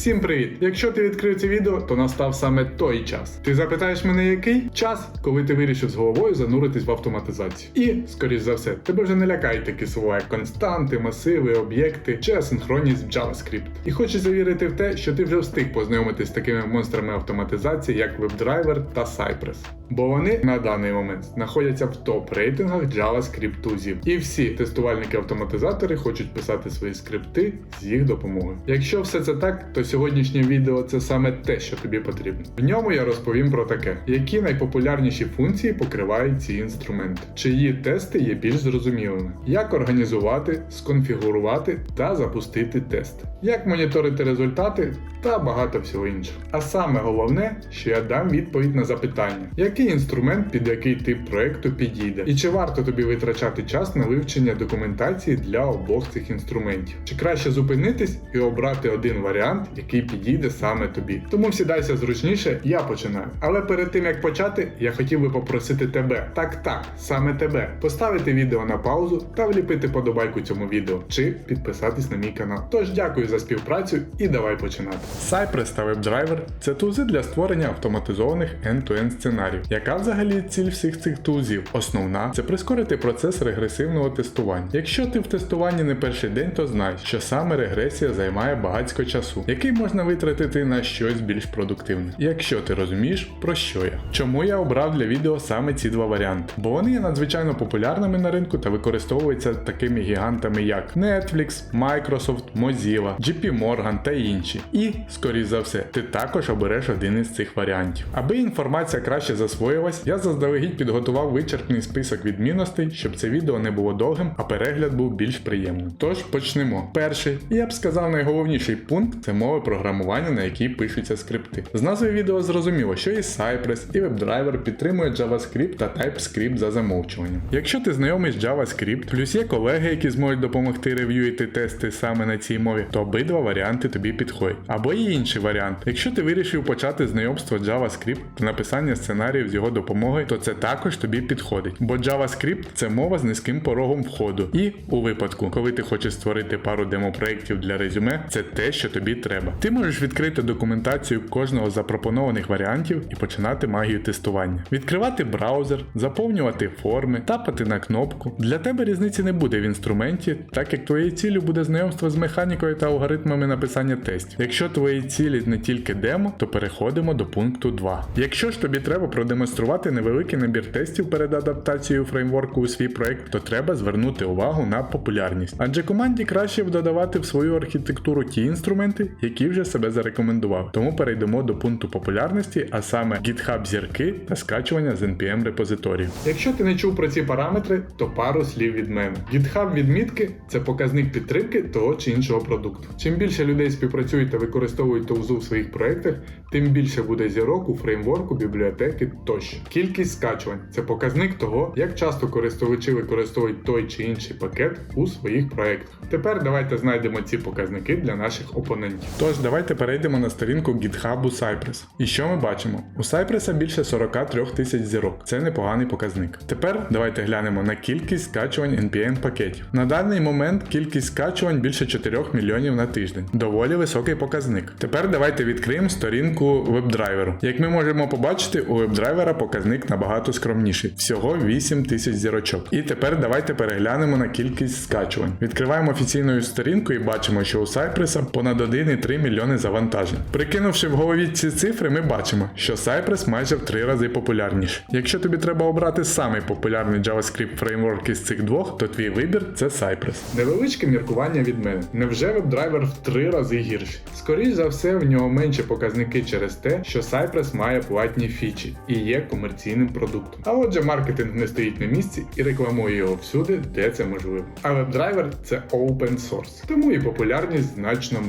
Всім привіт! Якщо ти відкрив це відео, то настав саме той час. Ти запитаєш мене, який час, коли ти вирішив з головою зануритись в автоматизацію. І, скоріш за все, тебе вже не лякають такі слова, як константи, масиви, об'єкти чи асинхронність в JavaScript. І хочу завірити в те, що ти вже встиг познайомитись з такими монстрами автоматизації, як WebDriver та Cypress. Бо вони на даний момент знаходяться в топ-рейтингах JavaScript тузів. І всі тестувальники-автоматизатори хочуть писати свої скрипти з їх допомогою. Якщо все це так, то сьогоднішнє відео це саме те, що тобі потрібно. В ньому я розповім про таке, які найпопулярніші функції покривають ці інструменти, чиї тести є більш зрозумілими, як організувати, сконфігурувати та запустити тести, як моніторити результати та багато всього іншого. А саме головне, що я дам відповідь на запитання, який інструмент під який тип проекту підійде, і чи варто тобі витрачати час на вивчення документації для обох цих інструментів, чи краще зупинитись і обрати один варіант, який підійде саме тобі. Тому сідайся зручніше, я починаю. Але перед тим як почати, я хотів би попросити тебе, так так, саме тебе, поставити відео на паузу та вліпити подобайку цьому відео, чи підписатись на мій канал. Тож дякую за співпрацю і давай починати. Cypress та WebDriver – це тузи для створення автоматизованих end-to-end сценаріїв. Яка взагалі ціль всіх цих тузів? Основна це прискорити процес регресивного тестування. Якщо ти в тестуванні не перший день, то знай, що саме регресія займає багатько часу, який можна витратити на щось більш продуктивне. Якщо ти розумієш, про що я. Чому я обрав для відео саме ці два варіанти? Бо вони є надзвичайно популярними на ринку та використовуються такими гігантами, як Netflix, Microsoft, Mozilla, JP Morgan та інші. І, скоріш за все, ти також обереш один із цих варіантів. Аби інформація краще засвоїлась, я заздалегідь підготував вичерпний список відмінностей, щоб це відео не було довгим, а перегляд був більш приємним. Тож почнемо. Перший, і я б сказав найголовніший пункт це мови програмування, на якій пишуться скрипти. З назви відео зрозуміло, що і Cypress, і WebDriver підтримують JavaScript та TypeScript за замовчуванням. Якщо ти знайомий з JavaScript, плюс є колеги, які зможуть допомогти рев'юїти тести саме на цій мові, то обидва варіанти тобі підходять. Або є інший варіант. Якщо ти вирішив почати знайомство JavaScript та написання сценаріїв з його допомогою, то це також тобі підходить. Бо JavaScript це мова з низьким порогом входу. І у випадку, коли ти хочеш створити пару демопроєктів для резюме, це те, що тобі треба. Ти можеш відкрити документацію кожного з запропонованих варіантів і починати магію тестування. Відкривати браузер, заповнювати форми, тапати на кнопку. Для тебе різниці не буде в інструменті, так як твоєю ціллю буде знайомство з механікою та алгоритмами написання тестів. Якщо твої цілі не тільки демо, то переходимо до пункту 2. Якщо ж тобі треба продемонструвати невеликий набір тестів перед адаптацією фреймворку у свій проект, то треба звернути увагу на популярність. Адже команді краще додавати в свою архітектуру ті інструменти, які вже себе зарекомендував. Тому перейдемо до пункту популярності, а саме GitHub зірки та скачування з npm репозиторію. Якщо ти не чув про ці параметри, то пару слів від мене. GitHub відмітки це показник підтримки того чи іншого продукту. Чим більше людей співпрацюють та використовують товзу в своїх проектах, тим більше буде зірок у фреймворку, бібліотеки тощо. Кількість скачувань це показник того, як часто користувачі використовують той чи інший пакет у своїх проектах. Тепер давайте знайдемо ці показники для наших опонентів. Тож давайте перейдемо на сторінку GitHub Cypress. І що ми бачимо? У Cypress більше 43 тисяч зірок. Це непоганий показник. Тепер давайте глянемо на кількість скачувань NPM пакетів. На даний момент кількість скачувань більше 4 мільйонів на тиждень. Доволі високий показник. Тепер давайте відкриємо сторінку WebDriver. Як ми можемо побачити, у WebDriver показник набагато скромніший всього 8 тисяч зірочок. І тепер давайте переглянемо на кількість скачувань. Відкриваємо офіційну сторінку і бачимо, що у Cypress понад 1,3 мільйони завантажень. Прикинувши в голові ці цифри, ми бачимо, що Cypress майже в 3 рази популярніший. Якщо тобі треба обрати самий популярний JavaScript фреймворк із цих двох, то твій вибір це Cypress. Невеличке міркування від мене. Невже WebDriver в 3 рази гірший? Скоріше за все, в нього менші показники через те, що Cypress має платні фічі і є комерційним продуктом. А отже, маркетинг не стоїть на місці і рекламує його всюди, де це можливо. А WebDriver це open source, тому і популярність значно.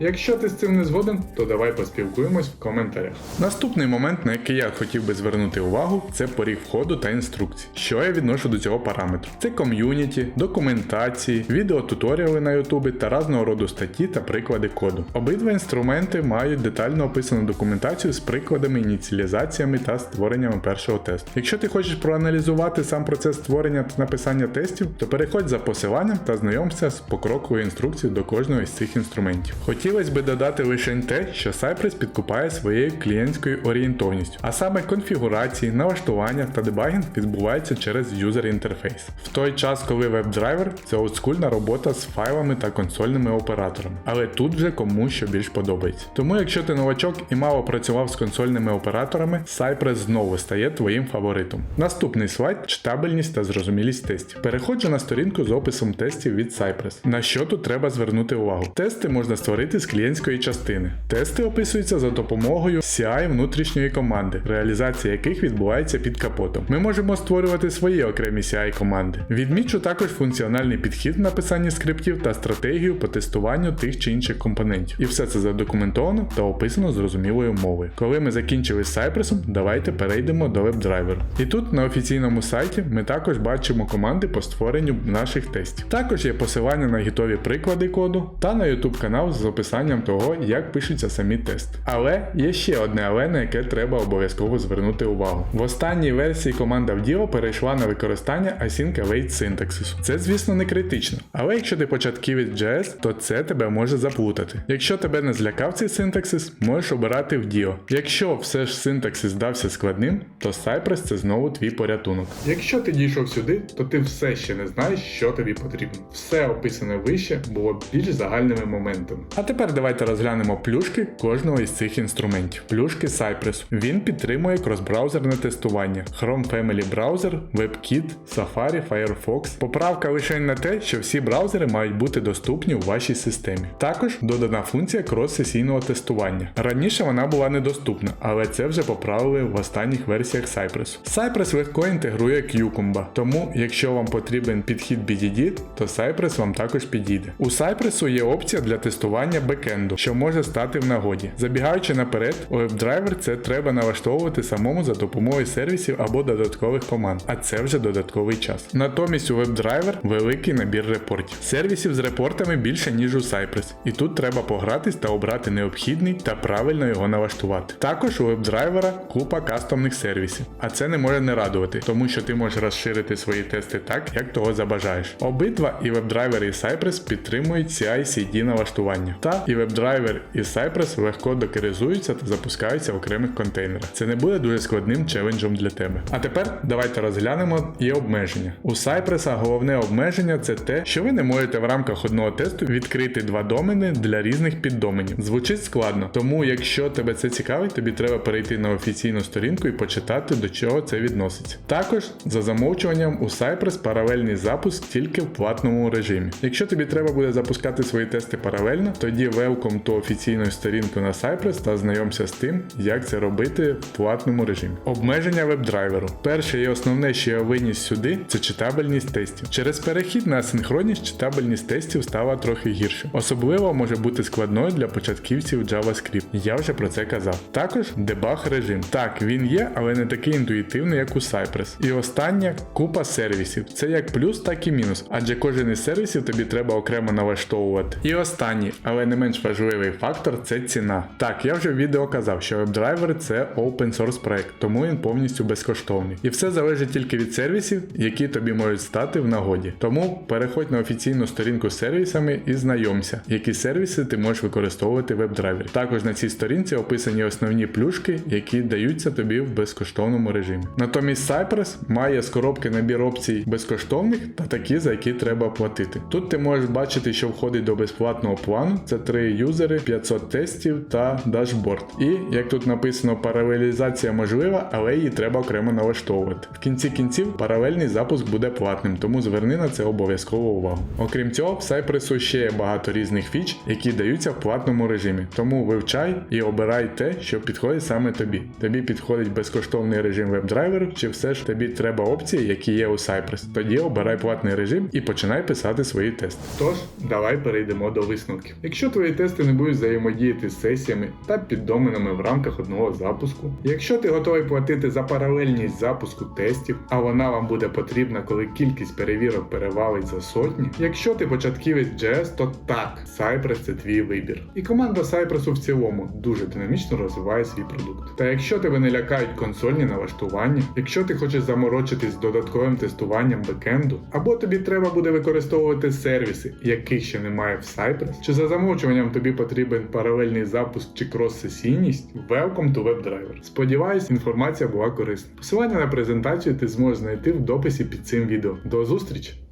Якщо ти з цим не згоден, то давай поспілкуємось в коментарях. Наступний момент, на який я хотів би звернути увагу, це поріг входу та інструкції. Що я відношу до цього параметру? Це ком'юніті, документації, відеотуторіали на Ютубі та разного роду статті та приклади коду. Обидва інструменти мають детально описану документацію з прикладами, ініціалізаціями та створеннями першого тесту. Якщо ти хочеш проаналізувати сам процес створення та написання тестів, то переходь за посиланням та знайомся з покроковою інструкцією до кожного із цих інструментів. Хотілося би додати лише те, що Cypress підкупає своєю клієнтською орієнтовністю, а саме конфігурації, налаштування та дебагінг відбувається через юзер інтерфейс. В той час, коли веб-драйвер це олдскульна робота з файлами та консольними операторами. Але тут вже кому що більш подобається. Тому якщо ти новачок і мало працював з консольними операторами, Cypress знову стає твоїм фаворитом. Наступний слайд читабельність та зрозумілість тестів. Переходжу на сторінку з описом тестів від Cypress. На що тут треба звернути увагу? Тести можна створити з клієнтської частини. Тести описуються за допомогою CI внутрішньої команди, реалізація яких відбувається під капотом. Ми можемо створювати свої окремі CI команди. Відмічу також функціональний підхід в написанні скриптів та стратегію по тестуванню тих чи інших компонентів. І все це задокументовано та описано зрозумілою мовою. Коли ми закінчили з Cypress, давайте перейдемо до веб-драйверу. І тут на офіційному сайті ми також бачимо команди по створенню наших тестів. Також є посилання на гітові приклади коду та на YouTube канал з описанням того, як пишуться самі тести. Але є ще одне але, на яке треба обов'язково звернути увагу. В останній версії команда Vdilo перейшла на використання Async Await синтаксису. Це, звісно, не критично, але якщо ти початківець JS, то це тебе може заплутати. Якщо тебе не злякав цей синтаксис, можеш обирати Vdilo. Якщо все ж синтаксис здався складним, то Cypress це знову твій порятунок. Якщо ти дійшов сюди, то ти все ще не знаєш, що тобі потрібно. Все описане вище було більш загальними моментами. А тепер давайте розглянемо плюшки кожного із цих інструментів. Плюшки Cypress. Він підтримує кросбраузерне тестування. Chrome Family Browser, WebKit, Safari, Firefox. Поправка лише на те, що всі браузери мають бути доступні у вашій системі. Також додана функція крос-сесійного тестування. Раніше вона була недоступна, але це вже поправили в останніх версіях Cypress. Cypress легко інтегрує Cucumber, тому якщо вам потрібен підхід BDD, то Cypress вам також підійде. У Cypress є опція для тестування бекенду, що може стати в нагоді. Забігаючи наперед, WebDriver це треба налаштовувати самому за допомогою сервісів або додаткових команд, а це вже додатковий час. Натомість у WebDriver великий набір репортів. Сервісів з репортами більше, ніж у Cypress, і тут треба погратись та обрати необхідний та правильно його налаштувати. Також у WebDriver купа кастомних сервісів, а це не може не радувати, тому що ти можеш розширити свої тести так, як того забажаєш. Обидва і WebDriver, і Cypress підтримують CI-CD налаштування. Та і WebDriver, і Cypress легко докеризуються та запускаються в окремих контейнерах. Це не буде дуже складним челенджем для тебе. А тепер давайте розглянемо і обмеження. У Cypress головне обмеження це те, що ви не можете в рамках одного тесту відкрити два домени для різних піддоменів. Звучить складно, тому якщо тебе це цікавить, тобі треба перейти на офіційну сторінку і почитати до чого це відноситься. Також за замовчуванням у Cypress паралельний запуск тільки в платному режимі. Якщо тобі треба буде запускати свої тести паралельно, тоді welcome до офіційної сторінки на Cypress та знайомся з тим, як це робити в платному режимі. Обмеження веб-драйверу. Перше і основне, що я виніс сюди, це читабельність тестів. Через перехід на асинхронність читабельність тестів стала трохи гірше. Особливо може бути складною для початківців JavaScript. Я вже про це казав. Також дебаг режим. Так, він є, але не такий інтуїтивний, як у Cypress. І остання купа сервісів. Це як плюс, так і мінус, адже кожен із сервісів тобі треба окремо налаштовувати. І останній, але не менш важливий фактор це ціна. Так, я вже в відео казав, що WebDriver це open source проект, тому він повністю безкоштовний. І все залежить тільки від сервісів, які тобі можуть стати в нагоді. Тому переходь на офіційну сторінку з сервісами і знайомся, які сервіси ти можеш використовувати в WebDriver. Також на цій сторінці описані основні плюшки, які даються тобі в безкоштовному режимі. Натомість Cypress має з коробки набір опцій безкоштовних та такі, за які треба платити. Тут ти можеш бачити, що входить до безплатного плану: це 3 юзери, 500 тестів та дашборд. І як тут написано, паралелізація можлива, але її треба окремо налаштовувати. В кінці кінців паралельний запуск буде платним, тому зверни на це обов'язково увагу. Окрім цього, в Cypress ще є багато різних фіч, які даються в платному режимі. Тому вивчай і обирай те, що підходить саме тобі. Тобі підходить безкоштовний режим WebDriver, чи все ж тобі треба опції, які є у Cypress. Тоді обирай платний режим і починай писати свої тести. Тож, давай перейдемо до висновків. Якщо твої тести не будуть взаємодіяти з сесіями та піддоменами в рамках одного запуску, якщо ти готовий платити за паралельність запуску тестів, а вона вам буде потрібна, коли кількість перевірок перевалить за сотні, якщо ти початківець JS, то так, Cypress це твій вибір. І команда Cypress в цілому дуже динамічно розвиває свій продукт. Та якщо тебе не лякають консольні налаштування, якщо ти хочеш заморочитись з додатковим тестуванням бекенду, або тобі треба буде використовувати сервіси, яких ще немає в Cypress, чи за замовчуванням замовленням тобі потрібен паралельний запуск чи крос-сесійність, welcome to WebDriver. Сподіваюсь, інформація була корисна. Посилання на презентацію ти зможеш знайти в дописі під цим відео. До зустрічі!